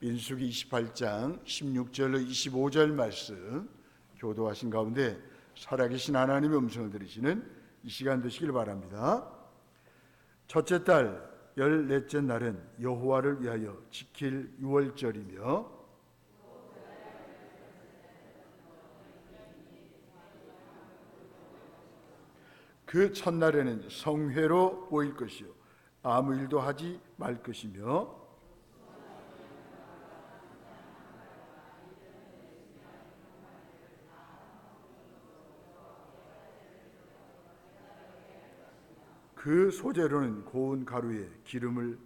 민수기 28장 16절로 25절 말씀 교도하신 가운데 살아계신 하나님의 음성을 들으시는 이 시간 되시길 바랍니다. 첫째 달 열넷째 날은 여호와를 위하여 지킬 유월절이며 그 첫날에는 성회로 모일 것이요 아무 일도 하지 말 것이며 그 소재로는 고운 가루에 기름을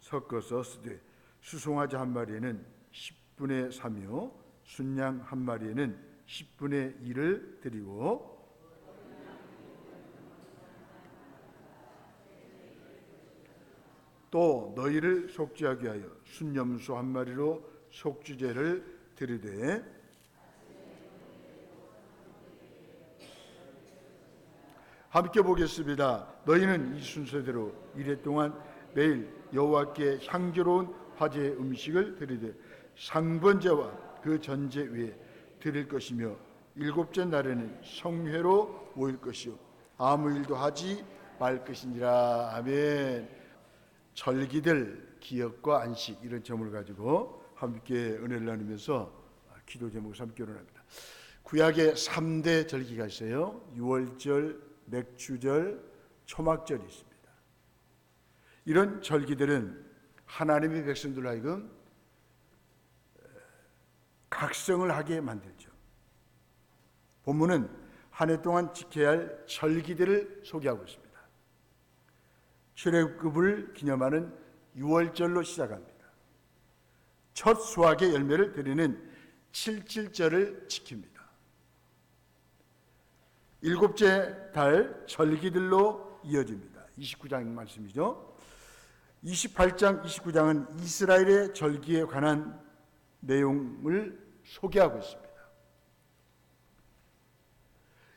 섞어서 쓰되 수송아지 한 마리에는 10분의 3이요 순양 한 마리에는 10분의 1을 드리고. 또 너희를 속죄하기 위하여 순염소 한 마리로 속주제를 드리되 함께 보겠습니다. 너희는 이 순서대로 이래 동안 매일 여호와께 향기로운 화제 음식을 드리되 상번제와 그 전제 위에 드릴 것이며 일곱째 날에는 성회로 모일 것이요 아무 일도 하지 말 것이니라 아멘. 절기들 기억과 안식 이런 점을 가지고 함께 은혜를 나누면서 기도 제목을 삼기로 합니다. 구약에 3대 절기가 있어요. 유월절, 맥주절, 초막절이 있습니다. 이런 절기들은 하나님의 백성들 하여금 각성을 하게 만들죠. 본문은 한 해 동안 지켜야 할 절기들을 소개하고 있습니다. 출애굽을 기념하는 6월절로 시작합니다. 첫 수확의 열매를 드리는 77절을 지킵니다. 일곱째 달 절기들로 이어집니다. 29장 말씀이죠. 28장, 29장은 이스라엘의 절기에 관한 내용을 소개하고 있습니다.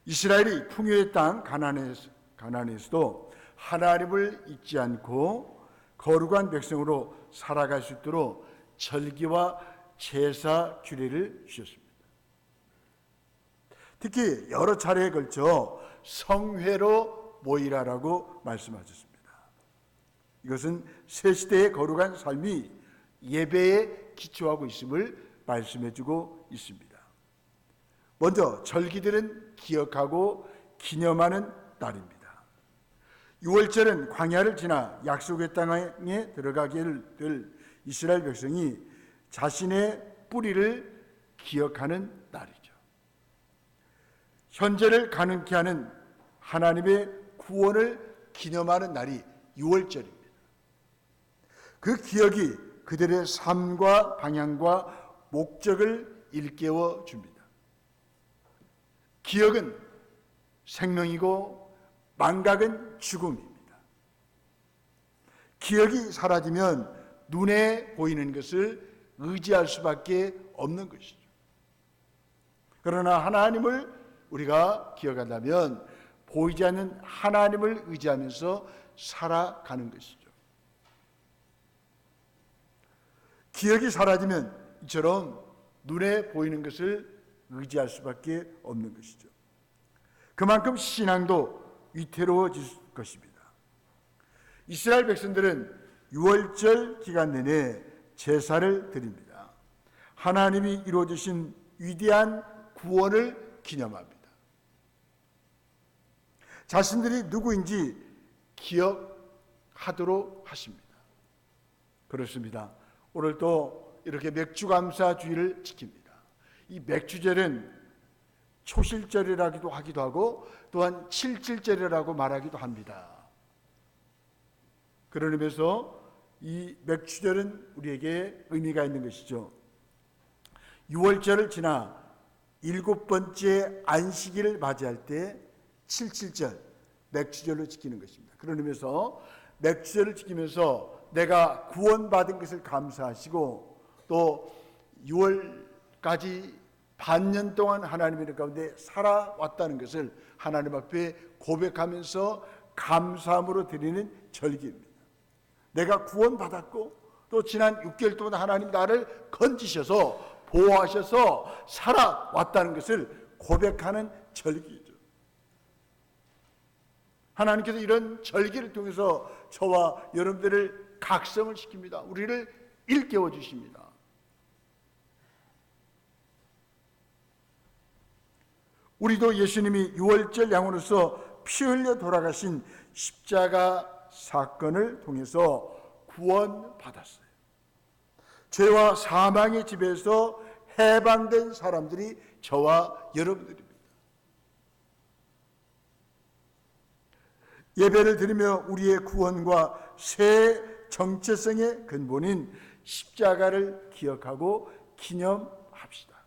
이스라엘이 풍요의 땅 가나안에서, 가나안에서도 하나님을 잊지 않고 거룩한 백성으로 살아갈 수 있도록 절기와 제사 규례를 주셨습니다. 특히 여러 차례에 걸쳐 성회로 모이라라고 말씀하셨습니다. 이것은 새 시대의 거룩한 삶이 예배에 기초하고 있음을 말씀해주고 있습니다. 먼저 절기들은 기억하고 기념하는 날입니다. 6월절은 광야를 지나 약속의 땅에 들어가게 될 이스라엘 백성이 자신의 뿌리를 기억하는. 현재를 가능케 하는 하나님의 구원을 기념하는 날이 6월절입니다. 그 기억이 그들의 삶과 방향과 목적을 일깨워 줍니다. 기억은 생명이고 망각은 죽음입니다. 기억이 사라지면 눈에 보이는 것을 의지할 수밖에 없는 것이죠. 그러나 하나님을 우리가 기억한다면 보이지 않는 하나님을 의지하면서 살아가는 것이죠. 기억이 사라지면 이처럼 눈에 보이는 것을 의지할 수밖에 없는 것이죠. 그만큼 신앙도 위태로워질 것입니다. 이스라엘 백성들은 6월절 기간 내내 제사를 드립니다. 하나님이 이루어 주신 위대한 구원을 기념합니다. 자신들이 누구인지 기억하도록 하십니다. 그렇습니다. 오늘 또 이렇게 맥주감사 주의를 지킵니다. 이 맥주절은 초실절이라기도 하기도 하고 또한 칠칠절이라고 말하기도 합니다. 그런 의미에서 이 맥주절은 우리에게 의미가 있는 것이죠. 6월절을 지나 일곱 번째 안식일을 맞이할 때 칠칠절 맥주절로 지키는 것입니다. 그런 의미에서 맥주절을 지키면서 내가 구원받은 것을 감사하시고 또 6월까지 반년 동안 하나님의 가운데 살아왔다는 것을 하나님 앞에 고백하면서 감사함으로 드리는 절기입니다. 내가 구원받았고 또 지난 6개월 동안 하나님 나를 건지셔서 보호하셔서 살아왔다는 것을 고백하는 절기죠. 하나님께서 이런 절기를 통해서 저와 여러분들을 각성을 시킵니다. 우리를 일깨워 주십니다. 우리도 예수님이 유월절 양으로서 피 흘려 돌아가신 십자가 사건을 통해서 구원받았어요. 죄와 사망의 집에서 해방된 사람들이 저와 여러분들입니다. 예배를 드리며 우리의 구원과 새 정체성의 근본인 십자가를 기억하고 기념합시다.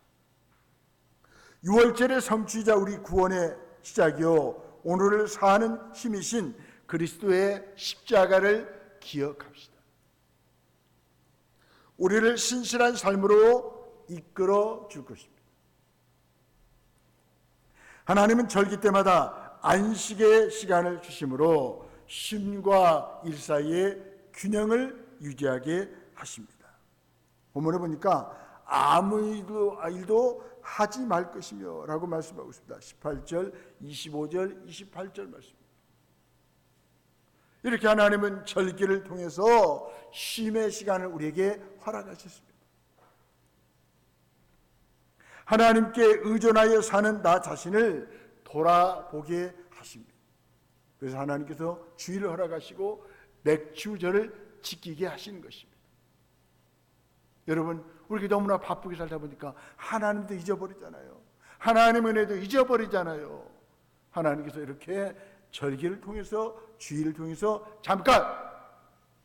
6월절의 성취자 우리 구원의 시작이요 오늘을 사는 힘이신 그리스도의 십자가를 기억합시다. 우리를 신실한 삶으로 이끌어 줄 것입니다. 하나님은 절기 때마다 안식의 시간을 주심으로 쉼과 일 사이의 균형을 유지하게 하십니다. 본문에 보니까 아무 일도, 일도 하지 말 것이며 라고 말씀하고 있습니다. 18절, 25절, 28절 말씀. 이렇게 하나님은 절기를 통해서 쉼의 시간을 우리에게 허락하셨습니다. 하나님께 의존하여 사는 나 자신을 돌아보게 하십니다. 그래서 하나님께서 주의를 허락하시고 맥주절을 지키게 하시는 것입니다. 여러분, 우리 너무나 바쁘게 살다 보니까 하나님도 잊어버리잖아요. 하나님 은혜도 잊어버리잖아요. 하나님께서 이렇게 절기를 통해서 주의를 통해서 잠깐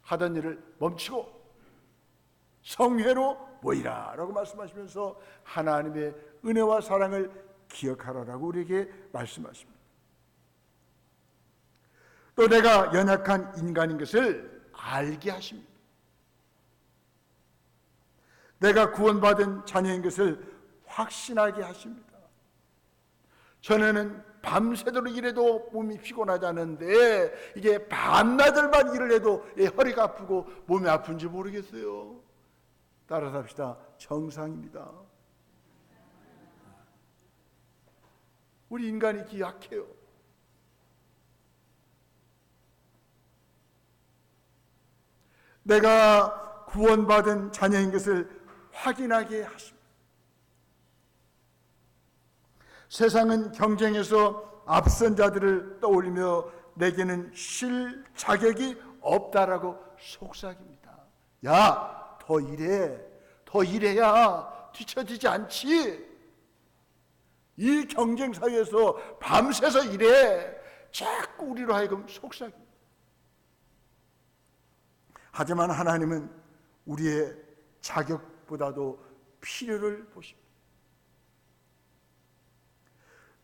하던 일을 멈추고 성회로 모이라라고 말씀하시면서 하나님의 은혜와 사랑을 기억하라라고 우리에게 말씀하십니다. 또 내가 연약한 인간인 것을 알게 하십니다. 내가 구원받은 자녀인 것을 확신하게 하십니다. 전에는 밤새도록 일해도 몸이 피곤하지 않은데 이게 밤낮을만 일을 해도 허리가 아프고 몸이 아픈지 모르겠어요. 따라서 합시다. 정상입니다. 우리 인간이 기약해요. 내가 구원받은 자녀인 것을 확인하게 하십니다. 세상은 경쟁에서 앞선 자들을 떠올리며 내게는 쉴 자격이 없다라고 속삭입니다. 야, 더 일해. 더 일해야 뒤처지지 않지. 이 경쟁 사회에서 밤새서 일해. 자꾸 우리로 하여금 속삭입니다. 하지만 하나님은 우리의 자격보다도 필요를 보십니다.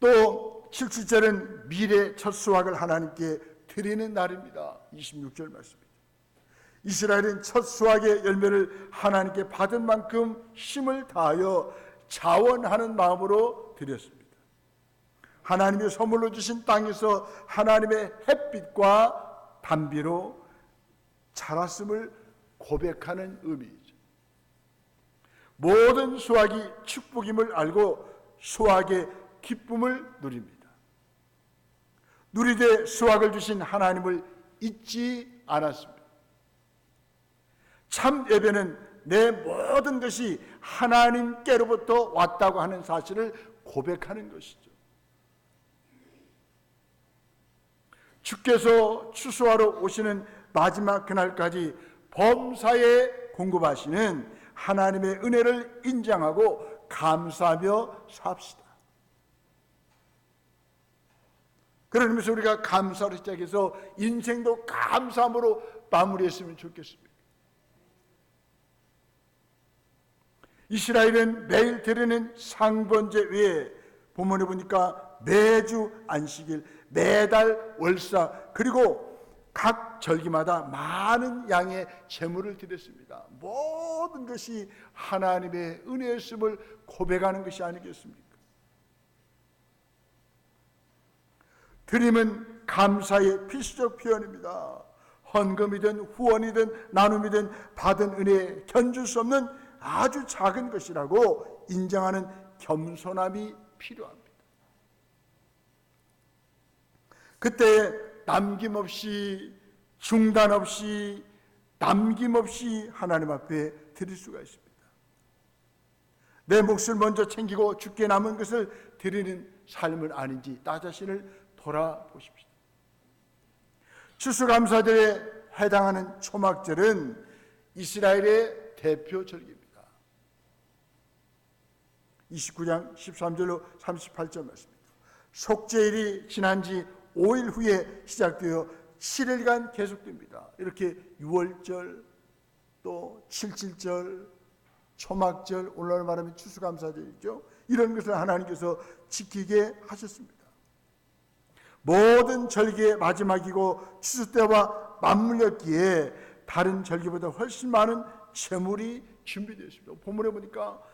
또 77절은 미래 첫 수확을 하나님께 드리는 날입니다. 26절 말씀입니다. 이스라엘은 첫 수확의 열매를 하나님께 받은 만큼 힘을 다하여 자원하는 마음으로 드렸습니다. 하나님의 선물로 주신 땅에서 하나님의 햇빛과 단비로 자랐음을 고백하는 의미이죠. 모든 수확이 축복임을 알고 수확의 기쁨을 누립니다. 누리되 수확을 주신 하나님을 잊지 않았습니다. 참 예배는 내 모든 것이 하나님께로부터 왔다고 하는 사실을 고백하는 것이죠. 주께서 추수하러 오시는 마지막 그날까지 범사에 공급하시는 하나님의 은혜를 인정하고 감사하며 삽시다. 그런 의미에서 우리가 감사로 시작해서 인생도 감사함으로 마무리했으면 좋겠습니다. 이스라엘은 매일 드리는 상번제 외에 본문에 보니까 매주 안식일, 매달 월사, 그리고 각 절기마다 많은 양의 제물을 드렸습니다. 모든 것이 하나님의 은혜였음을 고백하는 것이 아니겠습니까? 드림은 감사의 필수적 표현입니다. 헌금이든 후원이든 나눔이든 받은 은혜에 견줄 수 없는 아주 작은 것이라고 인정하는 겸손함이 필요합니다. 그때 남김없이 중단 없이 남김없이 하나님 앞에 드릴 수가 있습니다. 내 몫을 먼저 챙기고 죽게 남은 것을 드리는 삶은 아닌지 나 자신을 돌아보십시오. 추수감사절에 해당하는 초막절은 이스라엘의 대표 절기입니다. 29장 13절로 38절 말씀입니다. 속죄일이 지난 지 5일 후에 시작되어 7일간 계속됩니다. 이렇게 6월절 또 77절 초막절 오늘 말하면 추수감사절이죠. 이런 것을 하나님께서 지키게 하셨습니다. 모든 절기의 마지막이고 추수 때와 맞물렸기에 다른 절기보다 훨씬 많은 재물이 준비되었습니다. 본문에 보니까 그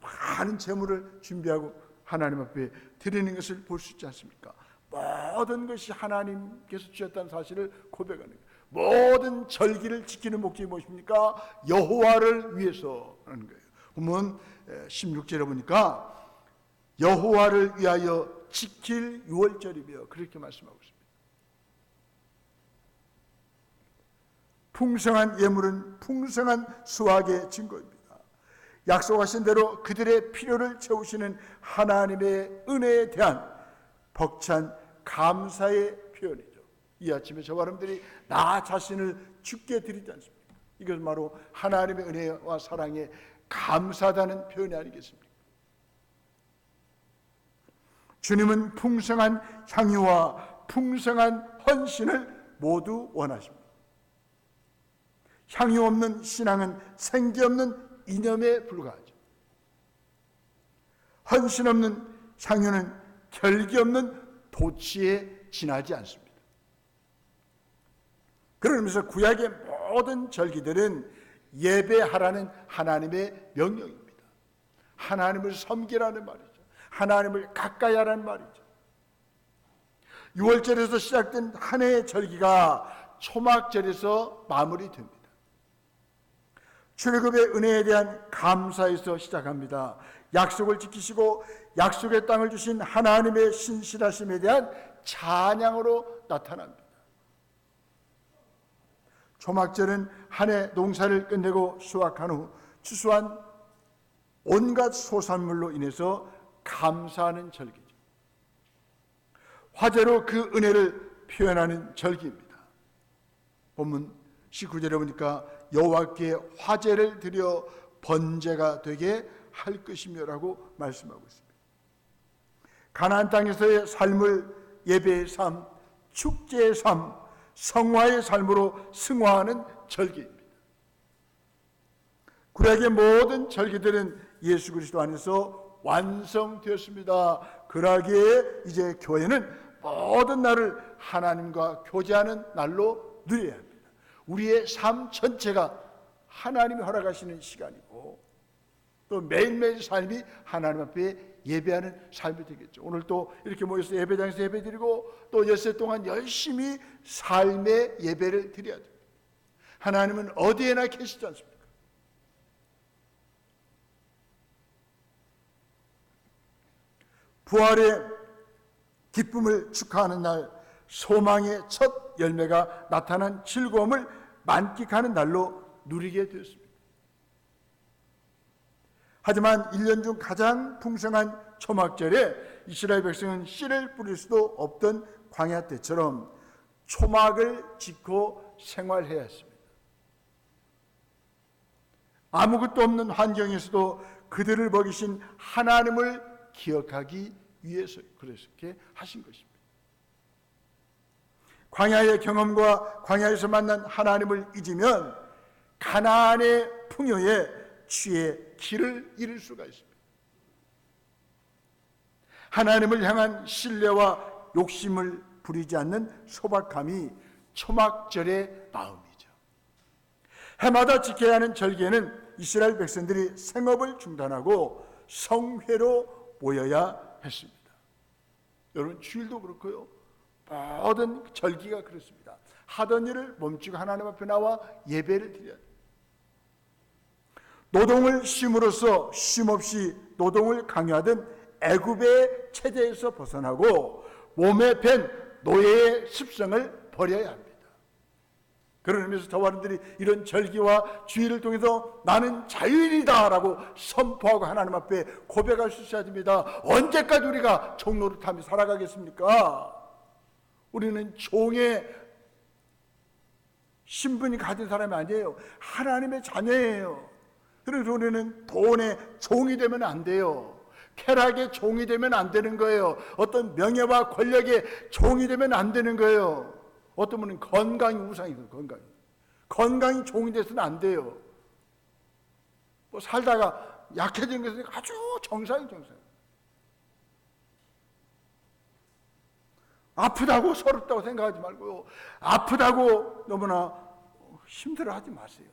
많은 재물을 준비하고 하나님 앞에 드리는 것을 볼 수 있지 않습니까? 모든 것이 하나님께서 주셨다는 사실을 고백하는 거예요. 모든 절기를 지키는 목적이 무엇입니까? 여호와를 위해서 하는 거예요. 보면 16절에 보니까 여호와를 위하여 지킬 유월절이며 그렇게 말씀하고 있습니다. 풍성한 예물은 풍성한 수확의 증거입니다. 약속하신 대로 그들의 필요를 채우시는 하나님의 은혜에 대한 벅찬 감사의 표현이죠. 이 아침에 저와 여러분들이 나 자신을 죽게 드리지 않습니까? 이것은 바로 하나님의 은혜와 사랑에 감사하다는 표현이 아니겠습니까? 주님은 풍성한 향유와 풍성한 헌신을 모두 원하십니다. 향유 없는 신앙은 생기 없는 이념에 불과하죠. 헌신 없는 향유는 결기 없는 도치에 지나지 않습니다. 그러면서 구약의 모든 절기들은 예배하라는 하나님의 명령입니다. 하나님을 섬기라는 말이죠. 하나님을 가까이 하라는 말이죠. 6월절에서 시작된 한 해의 절기가 초막절에서 마무리됩니다. 출애굽의 은혜에 대한 감사에서 시작합니다. 약속을 지키시고 약속의 땅을 주신 하나님의 신실하심에 대한 찬양으로 나타납니다. 초막절은 한 해 농사를 끝내고 수확한 후 추수한 온갖 소산물로 인해서 감사하는 절기죠. 화제로 그 은혜를 표현하는 절기입니다. 본문 19절에 보니까 여호와께 화제를 드려 번제가 되게 할 것이며라고 말씀하고 있습니다. 가나안 땅에서의 삶을 예배의 삶, 축제의 삶, 성화의 삶으로 승화하는 절기입니다. 구약의 모든 절기들은 예수 그리스도 안에서 완성되었습니다. 그러기에 이제 교회는 모든 날을 하나님과 교제하는 날로 누려야 합니다. 우리의 삶 전체가 하나님이 허락하시는 시간이고 또 매일매일 삶이 하나님 앞에 예배하는 삶이 되겠죠. 오늘 또 이렇게 모여서 예배장에서 예배 드리고 또 엿새 동안 열심히 삶의 예배를 드려야 됩니다. 하나님은 어디에나 계시지 않습니까? 부활의 기쁨을 축하하는 날, 소망의 첫 열매가 나타난 즐거움을 만끽하는 날로 누리게 되었습니다. 하지만 1년 중 가장 풍성한 초막절에 이스라엘 백성은 씨를 뿌릴 수도 없던 광야 때처럼 초막을 짓고 생활해야 했습니다. 아무것도 없는 환경에서도 그들을 먹이신 하나님을 기억하기 위해서 그렇게 하신 것입니다. 광야의 경험과 광야에서 만난 하나님을 잊으면 가나안의 풍요에 취해 길을 잃을 수가 있습니다. 하나님을 향한 신뢰와 욕심을 부리지 않는 소박함이 초막절의 마음이죠. 해마다 지켜야 하는 절기에는 이스라엘 백성들이 생업을 중단하고 성회로 모여야 했습니다. 여러분 주일도 그렇고요. 모든 절기가 그렇습니다. 하던 일을 멈추고 하나님 앞에 나와 예배를 드려야 돼. 노동을 쉼으로써 쉼없이 노동을 강요하던 애굽의 체제에서 벗어나고 몸에 밴 노예의 습성을 버려야 합니다. 그런 의미에서 저와 여러분들이 이런 절기와 주의를 통해서 나는 자유인이다라고 선포하고 하나님 앞에 고백할 수 있어야 됩니다. 언제까지 우리가 종로를 타며 살아가겠습니까? 우리는 종의 신분이 가진 사람이 아니에요. 하나님의 자녀예요. 그래서 우리는 돈의 종이 되면 안 돼요. 쾌락의 종이 되면 안 되는 거예요. 어떤 명예와 권력의 종이 되면 안 되는 거예요. 어떤 분은 건강이 우상이고 건강이. 건강이 종이 돼서는 안 돼요. 뭐 살다가 약해진 것은 아주 정상이 정상. 아프다고 서럽다고 생각하지 말고요. 아프다고 너무나 힘들어하지 마세요.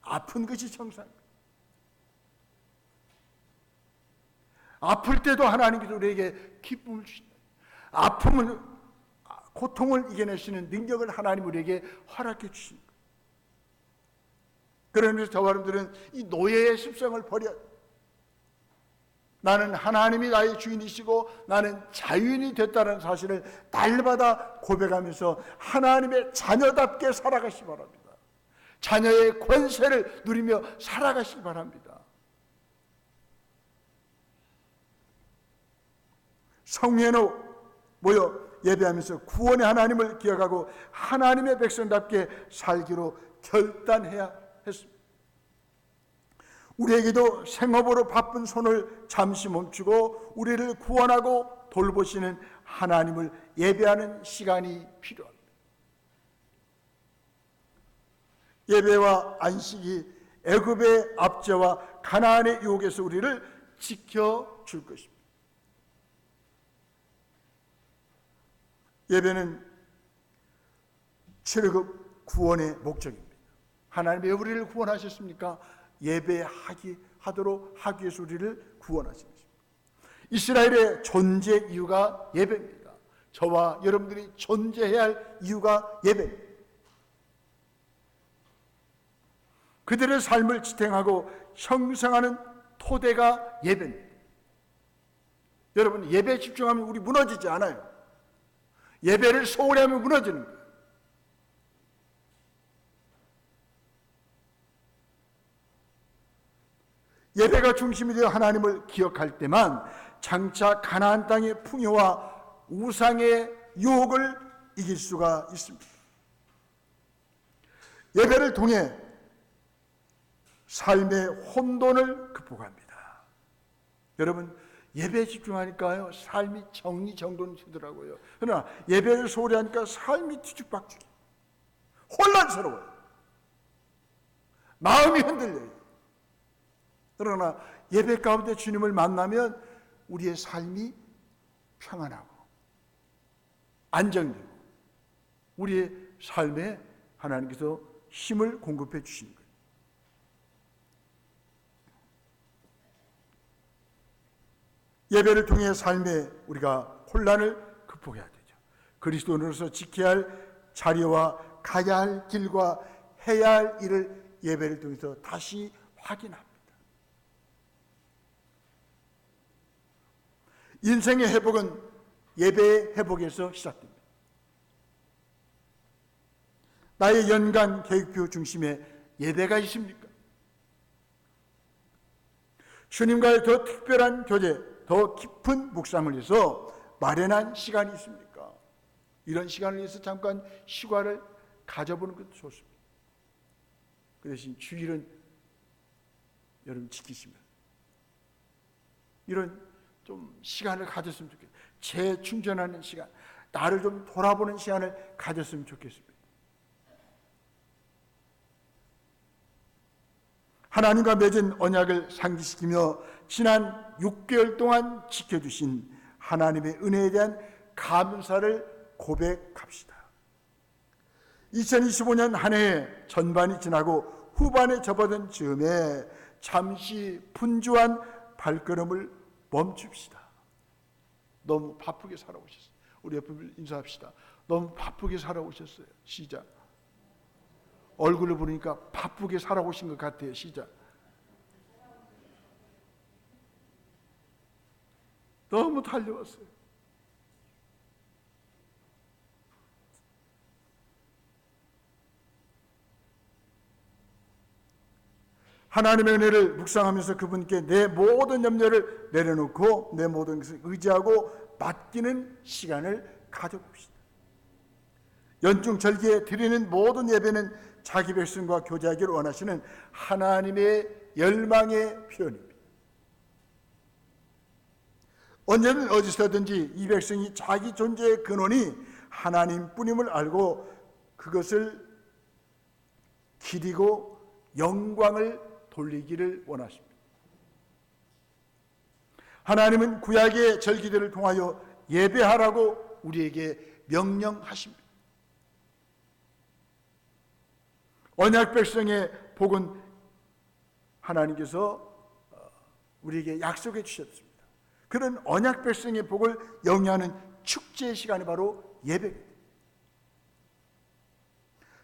아픈 것이 정상입니다. 아플 때도 하나님께서 우리에게 기쁨을 주신다. 아픔을 고통을 있는 능력을 하나님 우리에게 허락해 주신 거예요. 그러면서 저와 여러분들은 이 노예의 습성을 버려 나는 하나님이 나의 주인이시고 나는 자유인이 됐다는 사실을 날마다 고백하면서 하나님의 자녀답게 살아가시 바랍니다. 자녀의 권세를 누리며 살아가시 바랍니다. 성회로 모여 예배하면서 구원의 하나님을 기억하고 하나님의 백성답게 살기로 결단해야 했습니다. 우리에게도 생업으로 바쁜 손을 잠시 멈추고 우리를 구원하고 돌보시는 하나님을 예배하는 시간이 필요합니다. 예배와 안식이 애굽의 압제와 가나안의 유혹에서 우리를 지켜 줄 것입니다. 예배는 출애굽 구원의 목적입니다. 하나님이 왜 우리를 구원하셨습니까? 예배하기 하도록 하기 위해서 우리를 구원하신 것입니다. 이스라엘의 존재 이유가 예배입니다. 저와 여러분들이 존재해야 할 이유가 예배입니다. 그들의 삶을 지탱하고 형성하는 토대가 예배입니다. 여러분 예배에 집중하면 우리 무너지지 않아요. 예배를 소홀히 하면 무너지는 거예요. 예배가 중심이 되어 하나님을 기억할 때만 장차 가나안 땅의 풍요와 우상의 유혹을 이길 수가 있습니다. 예배를 통해 삶의 혼돈을 극복합니다. 여러분 예배에 집중하니까요 삶이 정리 정돈이 되더라고요. 그러나 예배를 소홀히 하니까 삶이 뒤죽박죽이 혼란스러워요. 마음이 흔들려요. 그러나 예배 가운데 주님을 만나면 우리의 삶이 평안하고 안정되고 우리의 삶에 하나님께서 힘을 공급해 주시는 거예요. 예배를 통해 삶에 우리가 혼란을 극복해야 되죠. 그리스도인으로서 지켜야 할 자리와 가야 할 길과 해야 할 일을 예배를 통해서 다시 확인합니다. 인생의 회복은 예배의 회복에서 시작됩니다. 나의 연간 계획표 중심에 예배가 있습니까? 주님과의 더 특별한 교제, 더 깊은 묵상을 위해서 마련한 시간이 있습니까? 이런 시간을 위해서 잠깐 휴가를 가져보는 것도 좋습니다. 그 대신 주일은 여러분 지키시면 이런 좀 시간을 가졌으면 좋겠어요. 재충전하는 시간, 나를 좀 돌아보는 시간을 가졌으면 좋겠습니다. 하나님과 맺은 언약을 상기시키며 지난 6개월 동안 지켜주신 하나님의 은혜에 대한 감사를 고백합시다. 2025년 한 해의 전반이 지나고 후반에 접어든 즈음에 잠시 분주한 발걸음을 멈춥시다. 너무 바쁘게 살아오셨어요. 우리 옆에 인사합시다. 너무 바쁘게 살아오셨어요. 시작. 얼굴을 보니까 바쁘게 살아오신 것 같아요. 시작. 너무 달려왔어요. 하나님의 은혜를 묵상하면서 그분께 내 모든 염려를 내려놓고 내 모든 것을 의지하고 맡기는 시간을 가져봅시다. 연중 절기에 드리는 모든 예배는 자기 백성과 교제하기를 원하시는 하나님의 열망의 표현입니다. 언제든 어디서든지 이 백성이 자기 존재의 근원이 하나님뿐임을 알고 그것을 기리고 영광을 돌리기를 원하십니다. 하나님은 구약의 절기들을 통하여 예배하라고 우리에게 명령하십니다. 언약 백성의 복은 하나님께서 어, 우리에게 약속해 주셨습니다. 그런 언약 백성의 복을 영위하는 축제의 시간이 바로 예배입니다.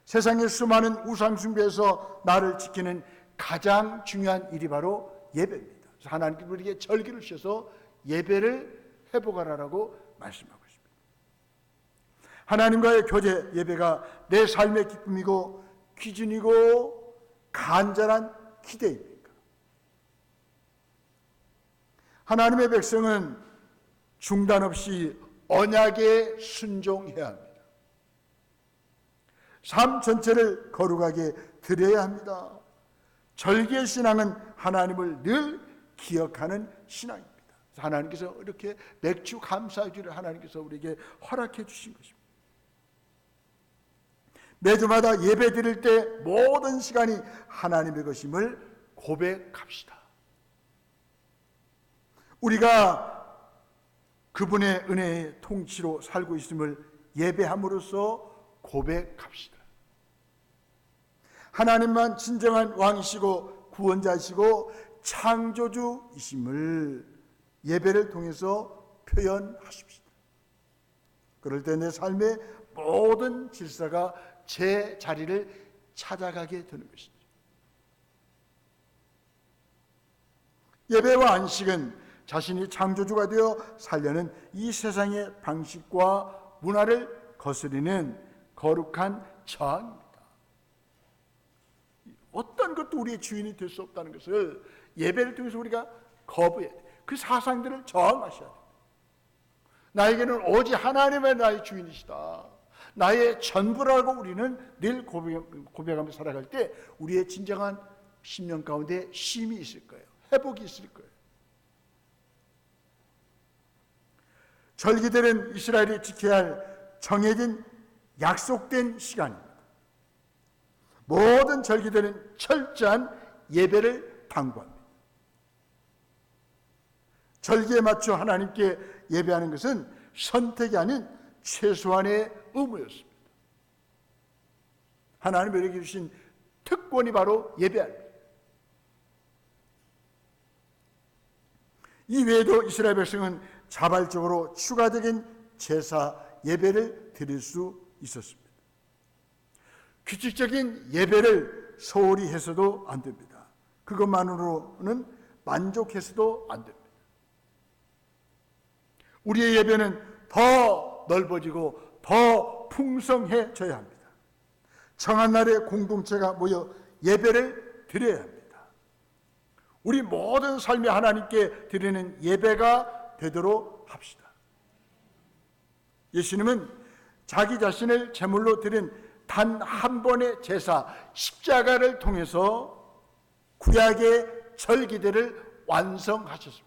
세상의 수많은 우상 숭배에서 나를 지키는 가장 중요한 일이 바로 예배입니다. 하나님께서 우리에게 절기를 주셔서 예배를 회복하라고 말씀하고 있습니다. 하나님과의 교제 예배가 내 삶의 기쁨이고 기준이고 간절한 기대입니까? 하나님의 백성은 중단 없이 언약에 순종해야 합니다. 삶 전체를 거룩하게 드려야 합니다. 절기의 신앙은 하나님을 늘 기억하는 신앙입니다. 하나님께서 이렇게 맥주 감사주를 하나님께서 우리에게 허락해 주신 것입니다. 매주마다 예배 드릴 때 모든 시간이 하나님의 것임을 고백합시다. 우리가 그분의 은혜의 통치로 살고 있음을 예배함으로써 고백합시다. 하나님만 진정한 왕이시고 구원자이시고 창조주이심을 예배를 통해서 표현하십시다. 그럴 때 내 삶의 모든 질서가 제 자리를 찾아가게 되는 것이죠. 예배와 안식은 자신이 창조주가 되어 살려는 이 세상의 방식과 문화를 거스리는 거룩한 저항입니다. 어떤 것도 우리의 주인이 될 수 없다는 것을 예배를 통해서 우리가 거부해야 돼. 그 사상들을 저항하셔야 돼. 나에게는 오직 하나님의 나의 주인이시다. 나의 전부라고 우리는 늘 고백 하며 살아갈 때 우리의 진정한 심령 가운데 쉼이 있을 거예요. 회복이 있을 거예요. 절기들은 이스라엘이 지켜야 할 정해진 약속된 시간입니다. 모든 절기들은 철저한 예배를 당부합니다. 절기에 맞춰 하나님께 예배하는 것은 선택이 아닌 최소한의 의무였습니다. 하나님이 우리에게 주신 특권이 바로 예배입니다. 이 외에도 이스라엘 백성은 자발적으로 추가적인 제사 예배를 드릴 수 있었습니다. 규칙적인 예배를 소홀히 해서도 안 됩니다. 그것만으로는 만족해서도 안 됩니다. 우리의 예배는 더 넓어지고 더 풍성해져야 합니다. 정한 날에 공동체가 모여 예배를 드려야 합니다. 우리 모든 삶이 하나님께 드리는 예배가 되도록 합시다. 예수님은 자기 자신을 제물로 드린 단 한 번의 제사 십자가를 통해서 구약의 절기들을 완성하셨습니다.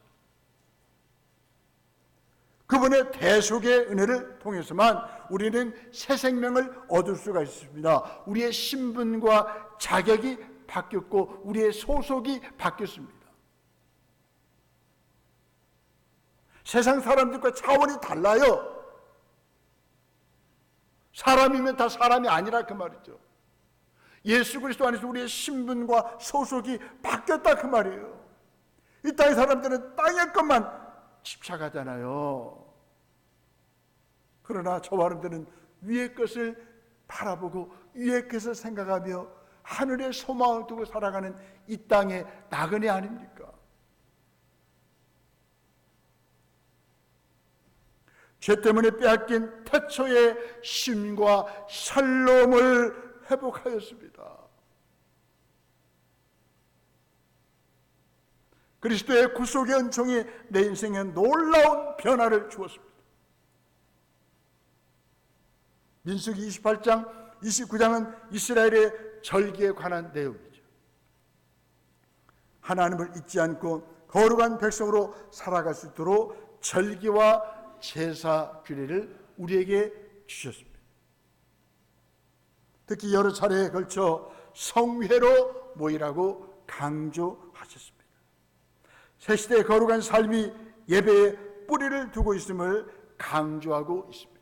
그분의 대속의 은혜를 통해서만 우리는 새 생명을 얻을 수가 있습니다. 우리의 신분과 자격이 바뀌었고 우리의 소속이 바뀌었습니다. 세상 사람들과 차원이 달라요. 사람이면 다 사람이 아니라 그 말이죠. 예수 그리스도 안에서 우리의 신분과 소속이 바뀌었다 그 말이에요. 이 땅의 사람들은 땅의 것만 집착하잖아요. 그러나 저 사람들은 위의 것을 바라보고 위의 것을 생각하며 하늘의 소망을 두고 살아가는 이 땅의 나그네 아닙니까? 죄 때문에 빼앗긴 태초의 쉼과 샬롬을 회복하였습니다. 그리스도의 구속의 은총이 내 인생에 놀라운 변화를 주었습니다. 민수기 28장, 29장은 이스라엘의 절기에 관한 내용이죠. 하나님을 잊지 않고 거룩한 백성으로 살아갈 수 있도록 절기와 제사 규례를 우리에게 주셨습니다. 특히 여러 차례에 걸쳐 성회로 모이라고 강조하셨습니다. 새 시대의 거룩한 삶이 예배에 뿌리를 두고 있음을 강조하고 있습니다.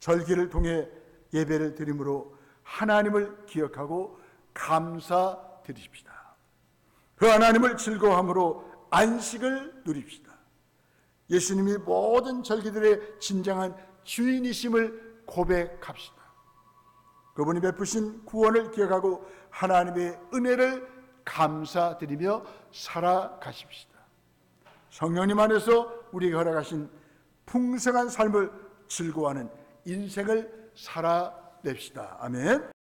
절기를 통해 예배를 드림으로 하나님을 기억하고 감사드리십시다. 그 하나님을 즐거워함으로 안식을 누립시다. 예수님이 모든 절기들의 진정한 주인이심을 고백합시다. 그분이 베푸신 구원을 기억하고 하나님의 은혜를 감사드리며 살아가십시다. 성령님 안에서 우리가 허락하신 풍성한 삶을 즐거워하는 인생을 살아냅시다. 아멘.